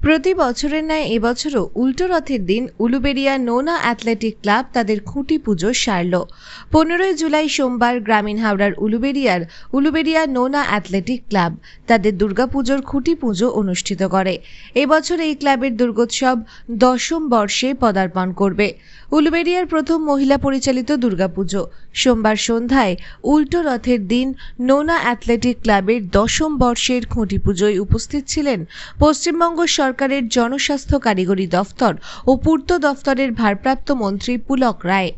প্রতি বছরের ন্যায় এবছরও উল্টো রথের দিন উলুবেড়িয়া নোনা অ্যাথলেটিক ক্লাব তাদের খুঁটি পুজো সারল। পনেরোই জুলাই সোমবার গ্রামীণ হাওড়ার উলুবেড়িয়ার উলুবেড়িয়া নোনা অ্যাথলেটিক ক্লাব তাদের দুর্গাপুজোর খুঁটি পুজো অনুষ্ঠিত করে। এবছর এই ক্লাবের দুর্গোৎসব দশম বর্ষে পদার্পণ করবে। উলুবেড়িয়ার প্রথম মহিলা পরিচালিত দুর্গাপুজো। সোমবার সন্ধ্যায় উল্টো রথের দিন নোনা অ্যাথলেটিক ক্লাবের দশম বর্ষের খুঁটি পুজোয় উপস্থিত ছিলেন পশ্চিমবঙ্গ সরকারের জনস্বাস্থ্য কারিগরি দফতর ও পূর্ত দফতরের ভারপ্রাপ্ত মন্ত্রী পুলক রায়।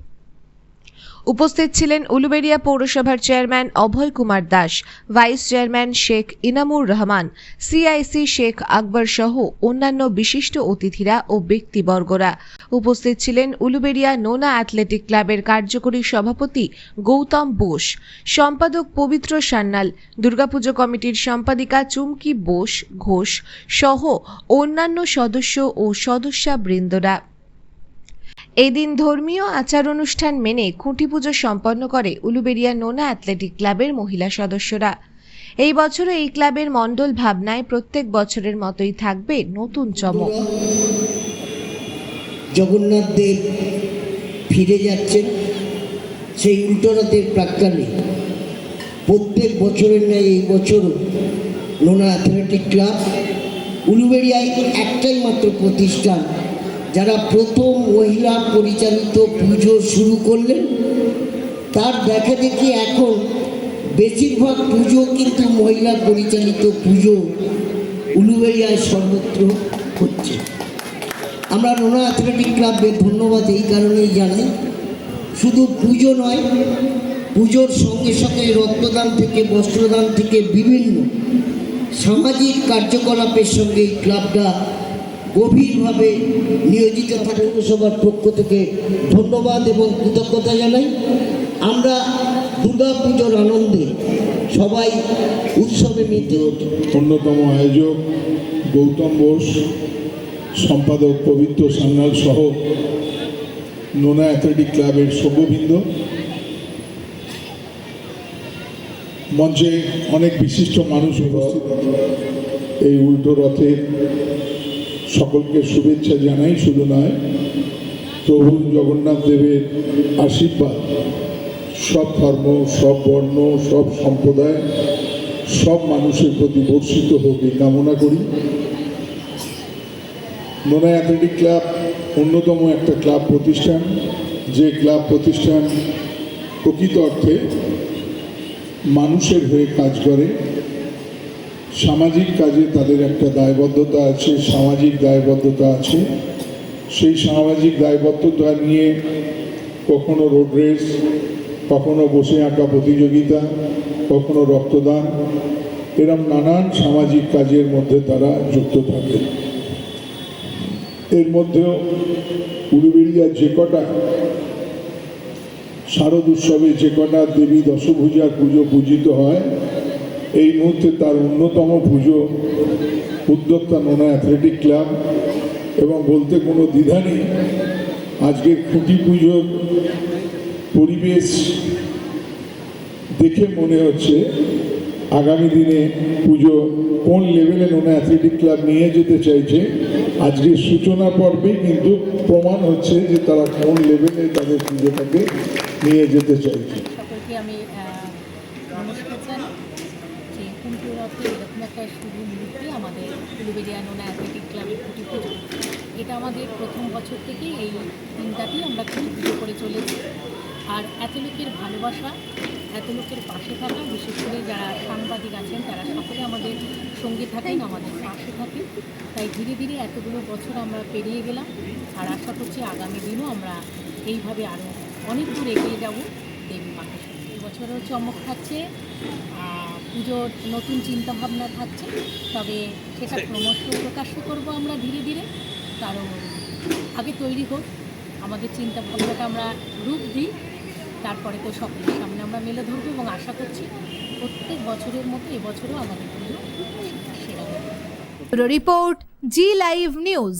উপস্থিত ছিলেন উলুবেড়িয়া পৌরসভার chairman Abhay Kumar Das, vice chairman Sheikh Inamur Rahman, CIC Sheikh Akbar সহ অন্যান্য বিশিষ্ট অতিথিরা ও ব্যক্তিবর্গরা। উপস্থিত ছিলেন উলুবেড়িয়া নোনা অ্যাথলেটিক ক্লাবের কার্যকরী সভাপতি গৌতম বোস, সম্পাদক পবিত্র সান্যাল, দুর্গাপুজো কমিটির সম্পাদিকা চুমকি বোস ঘোষ সহ অন্যান্য সদস্য ও সদস্যাবৃন্দরা। এদিন ধর্মীয় আচার অনুষ্ঠান মেনে খুঁটি পুজো সম্পন্ন করে উলুবেড়িয়া নোনা অ্যাথলেটিক ক্লাবের মহিলা সদস্যরা। এই বছরও এই ক্লাবের মণ্ডল ভাবনায় প্রত্যেক বছরের মতোই থাকবে নতুন চমক। জগন্নাথ দেব ফিরে যাচ্ছেন সেই উল্টোরথের প্রাক্কালে। প্রত্যেক বছরের ন্যায় এই বছর নোনা অ্যাথলেটিক ক্লাব উলুবেড়িয়ায় একটাই মাত্র প্রতিষ্ঠান যারা প্রথম মহিলা পরিচালিত পুজো শুরু করলেন, তার দেখা দেখি এখন বেশিরভাগ পুজো কিন্তু মহিলা পরিচালিত পুজো উলুবেড়িয়ায় সর্বত্র হচ্ছে। আমরা নোনা অ্যাথলেটিক ক্লাবকে ধন্যবাদ এই কারণেই জানাই। শুধু পুজো নয়, পুজোর সঙ্গে সঙ্গে রক্তদান থেকে, বস্ত্রদান থেকে বিভিন্ন সামাজিক কার্যকলাপের সঙ্গে এই ক্লাবটা গভীরভাবে নিয়োজিত থাকে পৌরসভার পক্ষ থেকে। ধন্যবাদ এবং কৃতজ্ঞতা জানাই। আমরা দুর্গা পুজোর আনন্দে সবাই উৎসবে মেতে ওঠে অন্যতম আয়োজক গৌতম বোস, সম্পাদক পবিত্র সান্যাল সহ নোনা অ্যাথলেটিক ক্লাবের সভ্যবৃন্দ। মঞ্চে অনেক বিশিষ্ট মানুষ এই উল্টো রথের সকলকে শুভেচ্ছা জানাই, শুধু নয়, প্রভু জগন্নাথ দেবের আশীর্বাদ। সব ধর্ম, সব বর্ণ, সব সম্প্রদায়, সব মানুষের প্রতি বর্ষিত হোক এই কামনা করি। নোনা অ্যাথলেটিক ক্লাব অন্যতম একটা ক্লাব প্রতিষ্ঠান, যে ক্লাব প্রতিষ্ঠান প্রকৃত অর্থে মানুষের হয়ে কাজ করে। সামাজিক কাজে তাদের একটা দায়বদ্ধতা আছে, সামাজিক দায়বদ্ধতা আছে। সেই সামাজিক দায়বদ্ধতা নিয়ে কখনো রোড রেস, কখনো বসে আঁকা প্রতিযোগিতা, কখনো রক্তদান, এরম নানান সামাজিক কাজের মধ্যে তারা যুক্ত থাকে। এর মধ্যেও উলুবেড়িয়ার যে কটা শারদ উৎসবে যে কটা দেবী দশভূজার পুজো পূজিত হয় এই মুহূর্তে তার অন্যতম পুজো উদ্যোক্তা নোনা অ্যাথলেটিক ক্লাব এবং বলতে কোনো দ্বিধা নেই। আজকের খুঁটি পুজোর পরিবেশ দেখে মনে হচ্ছে আগামী দিনে পুজো কোন লেভেলে নোনা অ্যাথলেটিক ক্লাব নিয়ে যেতে চাইছে। আজকের সূচনা পর্বে কিন্তু প্রমাণ হচ্ছে যে তারা কোন লেভেলে তাদের পুজোটাকে নিয়ে যেতে চাইছে। আমি কুমটু রথে এরকম একটা শুভ মুহূর্তে আমাদের উলুবেরিয়া নোনা অ্যাথলেটিক ক্লাবের খুঁটি পুজো। এটা আমাদের প্রথম বছর থেকেই এই দিনটাতেই আমরা খুব পুজো করে চলেছি। আর এত লোকের ভালোবাসা এত লোকের পাশে থাকা বিশেষ করে যারা সাংবাদিক আছেন তারা সকলে আমাদের সঙ্গে থাকেন আমাদের পাশে থাকেন। তাই ধীরে ধীরে এতগুলো বছর আমরা পেরিয়ে গেলাম। আর আশা করছি আগামী দিনও আমরা এইভাবে আরও অনেক দূর এগিয়ে যাব। দেবী মাকে বছরও চমক থাকছে। আহ, পুজোর নতুন চিন্তাভাবনা থাকছে তবে সেটা ক্রমশ প্রকাশ্য করব আমরা ধীরে ধীরে। কারণ আগে তৈরি হোক আমাদের চিন্তাভাবনাটা আমরা রূপ দিই তারপরে তো সকলের সামনে আমরা মেলে ধরবো এবং আশা করছি প্রত্যেক বছরের মতো এবছরও আমাদের পুজো সেরা রিপোর্ট জি লাইভ নিউজ।